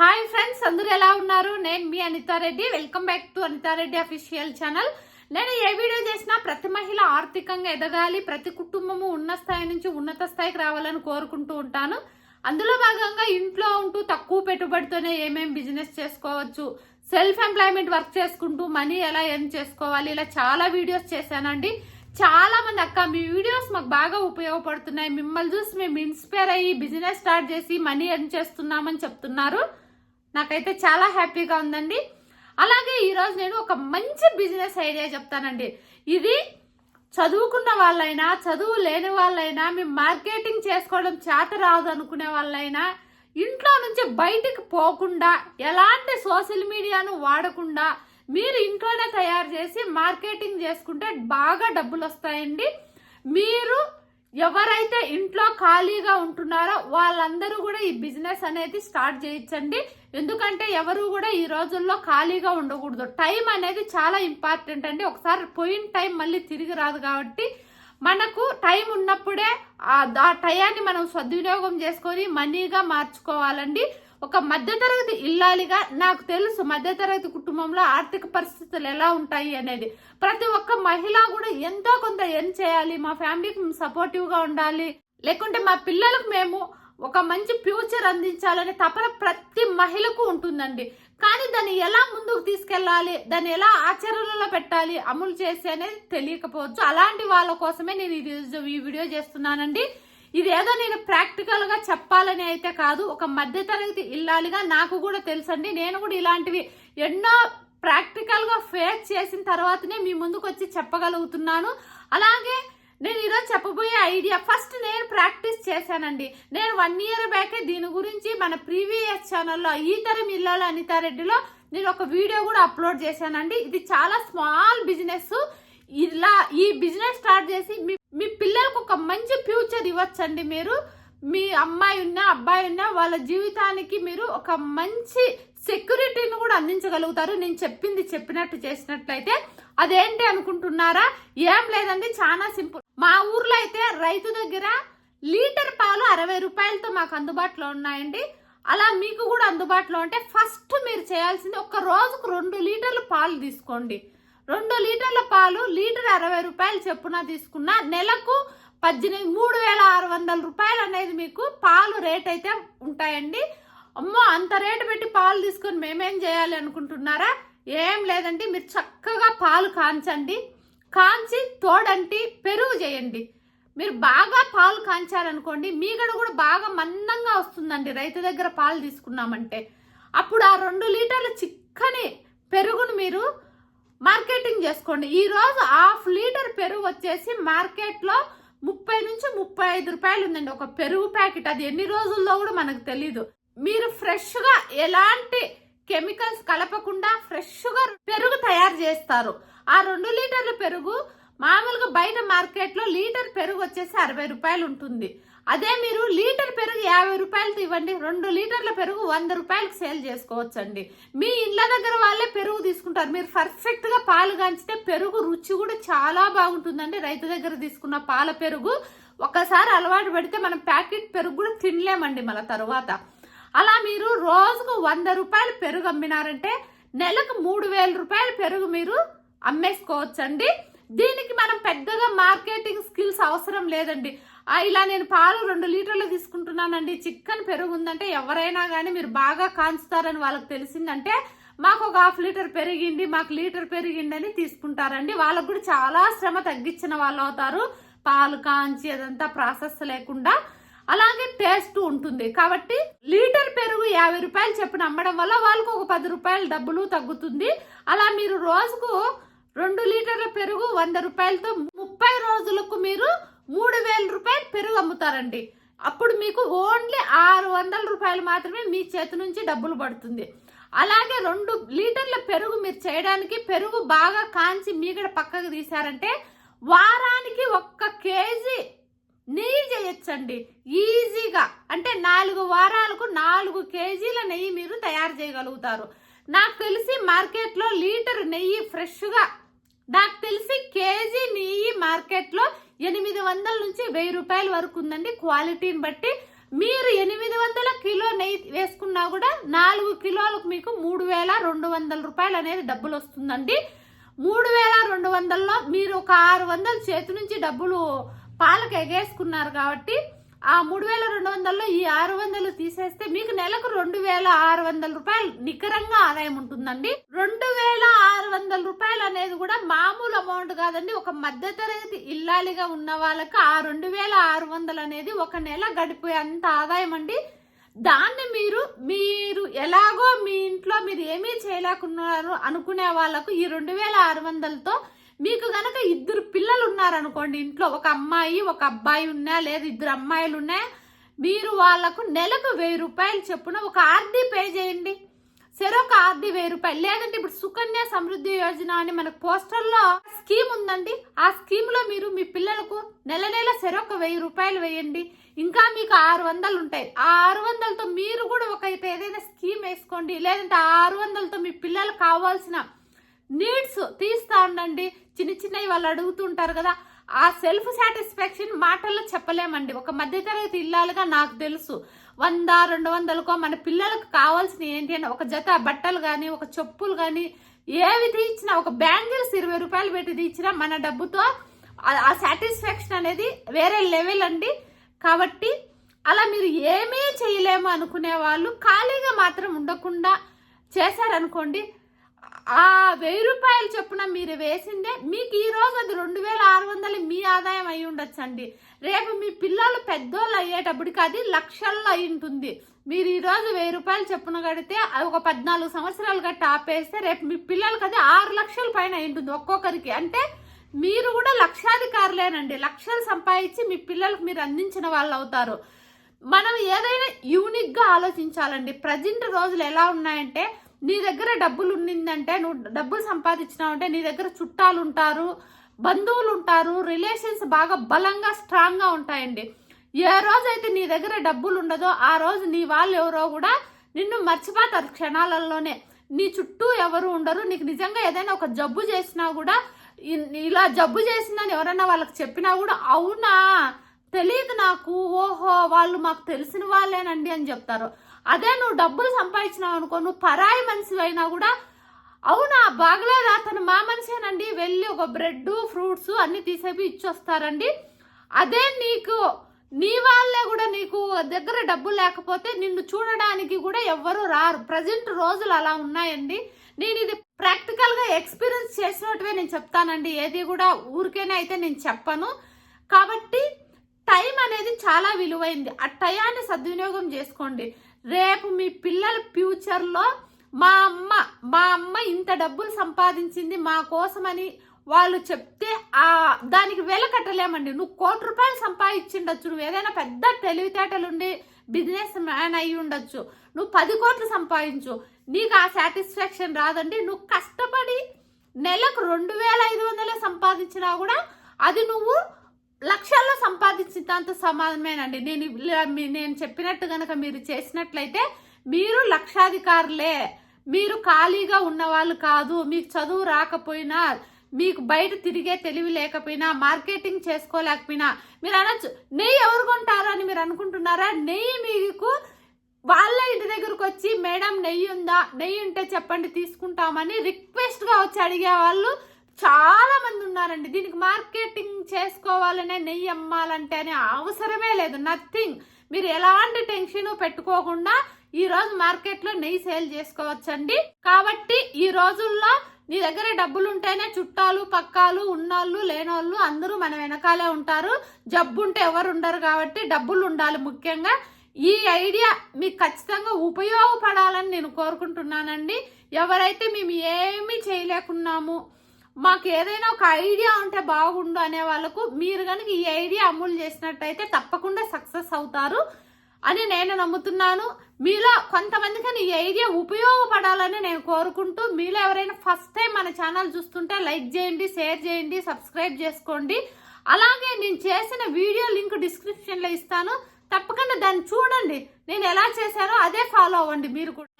Hi friends అందరూ ఎలా ఉన్నారు? నేను మీ Anitha Reddy. Welcome back to Anitha Reddy official channel నేను ఏ వీడియో చేసినా ప్రతి మహిళ ఆర్థికంగా ఎదగాలి ప్రతి కుటుంబము ఉన్న స్థాయి నుంచి ఉన్నత స్థాయికి రావాలని కోరుకుంటూ ఉంటాను. అందులో భాగంగా ఇంట్లో ఉంటూ తక్కువ పెట్టుబడితోనే ఏమేమి బిజినెస్ చేసుకోవచ్చు సెల్ఫ్ ఎంప్లాయ్మెంట్ వర్క్ చేసుకుంటూ మనీ ఎలా ఎర్న్ చేసుకోవాలి ఇలా చాలా వీడియోస్ చేశానండి. చాలా మంది అక్క మీ వీడియోస్ మాకు బాగా ఉపయోగపడుతున్నాయి. మిమ్మల్ని చూసి మేము ఇన్స్పైర్ అయ్యి బిజినెస్ స్టార్ట్ చేసి మనీ ఎర్న్ చేస్తున్నామని చెప్తున్నారు. నాకైతే చాలా హ్యాపీగా ఉందండి. అలాగే ఈరోజు నేను ఒక మంచి బిజినెస్ ఐడియా చెప్తానండి. ఇది చదువుకున్న వాళ్ళైనా చదువు లేని వాళ్ళైనా మేము మార్కెటింగ్ చేసుకోవడం చేత రాదు అనుకునే వాళ్ళైనా ఇంట్లో నుంచి బయటికి పోకుండా ఎలాంటి సోషల్ మీడియాను వాడకుండా మీరు ఇంట్లోనే తయారు చేసి మార్కెటింగ్ చేసుకుంటే బాగా డబ్బులు వస్తాయండి మీరు ఎవరైతే ఇంట్లో ఖాళీగా ఉంటున్నారో వాళ్ళందరూ కూడా ఈ బిజినెస్ అనేది స్టార్ట్ చేయించండి ఎందుకంటే ఎవరు కూడా ఈ రోజుల్లో ఖాళీగా ఉండకూడదు. టైం అనేది చాలా ఇంపార్టెంట్ అండి. ఒకసారి పోయిన టైం మళ్ళీ తిరిగి రాదు కాబట్టి మనకు టైం ఉన్నప్పుడే ఆ టయాన్ని మనం సద్వినియోగం చేసుకొని మనీగా మార్చుకోవాలండి. ఒక మధ్యతరగతి ఇల్లాలిగా నాకు తెలుసు మధ్యతరగతి కుటుంబంలో ఆర్థిక పరిస్థితులు ఎలా ఉంటాయి అనేది. ప్రతి ఒక్క మహిళ కూడా ఎంతో కొంత ఎన్ చేయాలి? మా ఫ్యామిలీకి సపోర్టివ్గా ఉండాలి. లేకుంటే మా పిల్లలకు మేము ఒక మంచి ఫ్యూచర్ అందించాలనే తపన ప్రతి మహిళకు ఉంటుందండి. కానీ దాన్ని ఎలా ముందుకు తీసుకెళ్ళాలి? దాన్ని ఎలా ఆచరణలో పెట్టాలి? అమలు చేసి అనేది తెలియకపోవచ్చు. అలాంటి వాళ్ళ కోసమే నేను ఈ రోజు ఈ వీడియో చేస్తున్నానండి. ఇదేదో నేను ప్రాక్టికల్గా చెప్పాలని అయితే కాదు ఒక మధ్యతరగతి ఇల్లాలిగా నాకు కూడా తెలుసండి. నేను కూడా ఇలాంటివి ఎన్నో ప్రాక్టికల్గా ఫేస్ చేసిన తర్వాతనే మీ ముందుకు వచ్చి చెప్పగలుగుతున్నాను. అలాగే నేను ఈరోజు చెప్పబోయే ఐడియా ఫస్ట్ నేను ప్రాక్టీస్ చేశానండి. నేను వన్ ఇయర్ బ్యాకే దీని గురించి మన ప్రీవియస్ ఛానల్లో ఈ తరం ఇల్లాల అనితారెడ్డిలో నేను ఒక వీడియో కూడా అప్లోడ్ చేశానండి. ఇది చాలా స్మాల్ బిజినెస్ ఇలా ఈ బిజినెస్ స్టార్ట్ చేసి మీ మీ పిల్లలకు మంచి ఫ్యూచర్ ఇవ్వచ్చండి మీరు. మీ అమ్మాయి ఉన్నా అబ్బాయి ఉన్నా వాళ్ళ జీవితానికి మీరు ఒక మంచి సెక్యూరిటీని కూడా అందించగలుగుతారు. నేను చెప్పింది చెప్పినట్టు చేసినట్లయితే. అదేంటి అనుకుంటున్నారా? ఏం లేదండి చాలా సింపుల్. మా ఊర్లో అయితే రైతు దగ్గర లీటర్ పాలు అరవై రూపాయలతో మాకు అందుబాటులో ఉన్నాయండి. అలా మీకు కూడా అందుబాటులో ఉంటే ఫస్ట్ మీరు చేయాల్సింది ఒక రోజుకు రెండు లీటర్ల పాలు తీసుకోండి. రెండు లీటర్ల పాలు లీటర్ అరవై రూపాయలు చెప్పున తీసుకున్న నెలకు పద్దెనిమిది మూడు వేల ఆరు వందల రూపాయలు అనేది మీకు పాలు రేట్ అయితే ఉంటాయండి. అమ్మో అంత రేటు పెట్టి పాలు తీసుకొని మేమేం చేయాలి అనుకుంటున్నారా? ఏం లేదండి మీరు చక్కగా పాలు కాంచండి. కాంచి తోడంటి పెరుగు చేయండి. మీరు బాగా పాలు కాంచారనుకోండి మీగడ కూడా బాగా మందంగా వస్తుందండి రైతు దగ్గర పాలు తీసుకున్నామంటే. అప్పుడు ఆ రెండు లీటర్ల చిక్కని పెరుగును మీరు మార్కెటింగ్ చేసుకోండి. ఈరోజు హాఫ్ లీటర్ పెరుగు వచ్చేసి మార్కెట్లో ముప్పై నుంచి ముప్పై ఐదు రూపాయలు ఉందండి ఒక పెరుగు ప్యాకెట్. అది ఎన్ని రోజుల్లో కూడా మనకు తెలీదు. మీరు ఫ్రెష్గా ఎలాంటి కెమికల్స్ కలపకుండా ఫ్రెష్గా పెరుగు తయారు చేస్తారు. ఆ రెండు లీటర్ల పెరుగు మామూలుగా బయట మార్కెట్లో లీటర్ పెరుగు వచ్చేసి అరవై రూపాయలు ఉంటుంది. అదే మీరు లీటర్ పెరుగు యాభై రూపాయలతో ఇవ్వండి. రెండు లీటర్ల పెరుగు వంద రూపాయలకు సేల్ చేసుకోవచ్చండి. మీ ఇళ్ళ దగ్గర వాళ్ళే పెరుగు తీసుకుంటారు. మీరు పర్ఫెక్ట్గా పాలు కాంచితే పెరుగు రుచి కూడా చాలా బాగుంటుందండి. రైతు దగ్గర తీసుకున్న పాల పెరుగు ఒకసారి అలవాటు పడితే మనం ప్యాకెట్ పెరుగు కూడా తినలేమండి మళ్ళీ తర్వాత. అలా మీరు రోజుకు వంద రూపాయలు పెరుగు అమ్మినారంటే నెలకు మూడు వేల రూపాయల పెరుగు మీరు అమ్మేసుకోవచ్చండి. దీనికి మనం పెద్దగా మార్కెటింగ్ స్కిల్స్ అవసరం లేదండి. ఇలా నేను పాలు రెండు లీటర్లు తీసుకుంటున్నానండి. చికెన్ పెరుగు ఉందంటే ఎవరైనా కానీ మీరు బాగా కాంచుతారని వాళ్ళకి తెలిసిందంటే మాకు ఒక హాఫ్ లీటర్ పెరిగింది మాకు లీటర్ పెరిగిందని తీసుకుంటారండి. వాళ్ళకు కూడా చాలా శ్రమ తగ్గించిన వాళ్ళు అవుతారు. పాలు కాంచి అదంతా ప్రాసెస్ లేకుండా అలాగే టేస్ట్ ఉంటుంది. కాబట్టి లీటర్ పెరుగు యాభై రూపాయలు చెప్పిన అమ్మడం వల్ల వాళ్ళకు ఒక పది రూపాయల డబ్బులు తగ్గుతుంది. అలా మీరు రోజుకు రెండు లీటర్ల పెరుగు వంద రూపాయలతో ముప్పై రోజులకు మీరు మూడు వేల రూపాయలు పెరుగు అమ్ముతారండి. అప్పుడు మీకు ఓన్లీ ఆరు వందల రూపాయలు మాత్రమే మీ చేతి నుంచి డబ్బులు పడుతుంది. అలాగే రెండు లీటర్ల పెరుగు మీరు చేయడానికి పెరుగు బాగా కాంచి మీగడ పక్కకు తీశారంటే వారానికి ఒక్క కేజీ నెయ్యి చేయొచ్చండి. ఈజీగా. అంటే నాలుగు వారాలకు నాలుగు కేజీల నెయ్యి మీరు తయారు చేయగలుగుతారు. నాకు తెలిసి మార్కెట్లో లీటర్ నెయ్యి ఫ్రెష్గా నాకు తెలిసి కేజీ నెయ్యి మార్కెట్లో ఎనిమిది వందల నుంచి వెయ్యి రూపాయల వరకు ఉందండి క్వాలిటీని బట్టి. మీరు ఎనిమిది వందల కిలో నెయ్యి వేసుకున్నా కూడా నాలుగు కిలోలకు మీకు మూడు వేల రెండు వందల రూపాయలు అనేది డబ్బులు వస్తుందండి. మూడు వేల రెండు వందల్లో మీరు ఒక ఆరు వందలు చేతి నుంచి డబ్బులు పాలకు ఎగేసుకున్నారు కాబట్టి ఆ మూడు వేల రెండు వందల్లో ఈ ఆరు వందలు తీసేస్తే మీకు నెలకు రెండు వేల ఆరు వందల రూపాయలు నికరంగా ఆదాయం ఉంటుందండి. రెండు వేల ఆరు వందల రూపాయలు అనేది కూడా మామూలు అమౌంట్ కాదండి. ఒక మధ్యతరగతి ఇల్లాలిగా ఉన్న వాళ్ళకి ఆ రెండు వేల ఆరు వందలు అనేది ఒక నెల గడిపే అంత ఆదాయం అండి. దాన్ని మీరు మీరు ఎలాగో మీ ఇంట్లో మీరు ఏమీ చేయలేకున్నారు అనుకునే వాళ్ళకు ఈ రెండు వేల ఆరు వందలతో మీకు గనక ఇద్దరు పిల్లలు ఉన్నారనుకోండి ఇంట్లో ఒక అమ్మాయి ఒక అబ్బాయి ఉన్నా లేదా ఇద్దరు అమ్మాయిలు ఉన్నా మీరు వాళ్ళకు నెలకు వెయ్యి రూపాయలు చెప్పున ఒక ఆర్డీ పే చేయండి. సెరొక ఆర్డీ వెయ్యి రూపాయలు. లేదంటే ఇప్పుడు సుకన్య సమృద్ధి యోజన అని మనకు పోస్టర్లో స్కీమ్ ఉందండి. ఆ స్కీమ్లో మీరు మీ పిల్లలకు నెల నెల సెరొక వెయ్యి రూపాయలు వేయండి. ఇంకా మీకు ఆరు వందలు ఉంటాయి. ఆ ఆరు వందలతో మీరు కూడా ఒక ఏదైనా స్కీమ్ వేసుకోండి. లేదంటే ఆ ఆరు వందలతో మీ పిల్లలకు కావాల్సిన నీడ్స్ తీస్తా ఉండండి. చిన్న చిన్నవి వాళ్ళు అడుగుతుంటారు కదా ఆ సెల్ఫ్ సాటిస్ఫాక్షన్ మాటల్లో చెప్పలేమండి. ఒక మధ్యతరగతి ఇల్లాలుగా నాకు తెలుసు. వంద రెండు వందలకో మన పిల్లలకు కావాల్సిన ఏంటి అని ఒక జత బట్టలు కానీ ఒక చెప్పులు కానీ ఏవి తీయించినా ఒక బ్యాంగిల్స్ ఇరవై రూపాయలు పెట్టి తీయించినా మన డబ్బుతో ఆ సాటిస్ఫాక్షన్ అనేది వేరే లెవెల్ అండి. కాబట్టి అలా మీరు ఏమీ చేయలేము అనుకునే వాళ్ళు ఖాళీగా మాత్రం ఉండకుండా చేశారనుకోండి ఆ వెయ్యి రూపాయలు చొప్పున మీరు వేసిందే మీకు ఈ రోజు అది రెండు వేల ఆరు వందలు మీ ఆదాయం అయి ఉండొచ్చండి. రేపు మీ పిల్లలు పెద్దోళ్ళు అయ్యేటప్పటికి అది లక్షల్లో అయి ఉంటుంది. మీరు ఈరోజు వెయ్యి రూపాయలు చొప్పున కడితే అది ఒక పద్నాలుగు సంవత్సరాలు గట్టి ఆపేస్తే రేపు మీ పిల్లలకి అది ఆరు లక్షల పైన అయి ఉంటుంది ఒక్కొక్కరికి. అంటే మీరు కూడా లక్షాధికారులేనండి. లక్షలు సంపాదించి మీ పిల్లలకు మీరు అందించిన వాళ్ళు అవుతారు. మనం ఏదైనా యూనిక్గా ఆలోచించాలండి. ప్రజెంట్ రోజులు ఎలా ఉన్నాయంటే నీ దగ్గర డబ్బులు ఉన్నిందంటే నువ్వు డబ్బులు సంపాదించినావు అంటే నీ దగ్గర చుట్టాలు ఉంటారు బంధువులు ఉంటారు రిలేషన్స్ బాగా బలంగా స్ట్రాంగ్గా ఉంటాయండి. ఏ రోజైతే నీ దగ్గర డబ్బులు ఉండదో ఆ రోజు నీ వాళ్ళు ఎవరో కూడా నిన్ను మర్చిపోతారు క్షణాలలోనే. నీ చుట్టూ ఎవరు ఉండరు. నీకు నిజంగా ఏదైనా ఒక జబ్బు చేసినా కూడా ఇలా జబ్బు చేసిందని ఎవరైనా వాళ్ళకి చెప్పినా కూడా అవునా? తెలియదు నాకు. ఓహో వాళ్ళు మాకు తెలిసిన వాళ్ళేనండి అని చెప్తారు. అదే నువ్వు డబ్బులు సంపాదించినావు అనుకో నువ్వు పరాయి మనిషి అయినా కూడా అవునా బాగలేదా? అతను మా మనిషేనండి. వెళ్ళి ఒక బ్రెడ్ ఫ్రూట్స్ అన్ని తీసేపి ఇచ్చొస్తారండి. అదే నీకు నీ వాళ్ళే కూడా నీకు దగ్గర డబ్బు లేకపోతే నిన్ను చూడడానికి కూడా ఎవ్వరూ రారు. ప్రజెంట్ రోజులు అలా ఉన్నాయండి. నేను ఇది ప్రాక్టికల్గా ఎక్స్పీరియన్స్ చేసినట్టువే నేను చెప్తానండి. ఏది కూడా ఊరికేనే అయితే నేను చెప్పను. కాబట్టి టైం అనేది చాలా విలువైంది. ఆ టయాన్ని సద్వినియోగం చేసుకోండి. రేపు మీ పిల్లల ఫ్యూచర్లో మా అమ్మ మా అమ్మ ఇంత డబ్బులు సంపాదించింది మా కోసమని వాళ్ళు చెప్తే ఆ దానికి వెల కట్టలేమండి. నువ్వు కోటి రూపాయలు సంపాదించిండొచ్చు నువ్వు ఏదైనా పెద్ద తెలివితేటలుండి బిజినెస్ మ్యాన్ అయి ఉండొచ్చు నువ్వు పది కోట్లు సంపాదించు నీకు ఆ సాటిస్ఫాక్షన్ రాదండి. నువ్వు కష్టపడి నెలకు రెండు వేల ఐదు వందలే సంపాదించినా కూడా అది నువ్వు లక్షల్లో సంపాదించినంత సమానమేనండి. నేను మీ- నేను చెప్పినట్టు కనుక మీరు చేసినట్లయితే మీరు లక్షాధికారులే. మీరు ఖాళీగా ఉన్నవాళ్ళు కాదు. మీకు చదువు రాకపోయినా మీకు బయట తిరిగే తెలివి లేకపోయినా మార్కెటింగ్ చేసుకోలేకపోయినా మీరు అనొచ్చు. నెయ్యి ఎవరు కొంటారు అని మీరు అనుకుంటున్నారా? నెయ్యి మీకు వాళ్ళ ఇంటి దగ్గరకు వచ్చి మేడం నెయ్యి ఉందా? నెయ్యి ఉంటే చెప్పండి తీసుకుంటామని రిక్వెస్ట్గా వచ్చి అడిగే వాళ్ళు చాలా మంది ఉన్నారండి. దీనికి మార్కెటింగ్ చేసుకోవాలనే నెయ్యి అమ్మాలంటే అనే అవసరమే లేదు. నథింగ్ మీరు ఎలాంటి టెన్షన్ పెట్టుకోకుండా ఈ రోజు మార్కెట్లో నెయ్యి సేల్ చేసుకోవచ్చండి. కాబట్టి ఈ రోజుల్లో నీ దగ్గర డబ్బులు ఉంటేనే చుట్టాలు పక్కాలు ఉన్నోళ్ళు లేనోళ్ళు అందరూ మన వెనకాలే ఉంటారు. జబ్బు ఉంటే ఎవరు ఉండరు కాబట్టి డబ్బులు ఉండాలి ముఖ్యంగా. ఈ ఐడియా మీకు ఖచ్చితంగా ఉపయోగపడాలని నేను కోరుకుంటున్నానండి. ఎవరైతే మేము ఏమీ చేయలేకున్నాము మాకు ఏదైనా ఒక ఐడియా ఉంటే బాగుండు అనే వాళ్ళకు మీరు కనుక ఈ ఐడియా అమలు చేసినట్టయితే తప్పకుండా సక్సెస్ అవుతారు అని నేను నమ్ముతున్నాను. మీలో కొంతమందికి ఈ ఐడియా ఉపయోగపడాలని నేను కోరుకుంటూ మీలో ఎవరైనా ఫస్ట్ టైం మన ఛానల్ చూస్తుంటే లైక్ చేయండి షేర్ చేయండి సబ్స్క్రైబ్ చేసుకోండి. అలాగే నేను చేసిన వీడియో లింక్ డిస్క్రిప్షన్లో ఇస్తాను. తప్పకుండా దాన్ని చూడండి. నేను ఎలా చేశానో అదే ఫాలో అవ్వండి మీరు కూడా.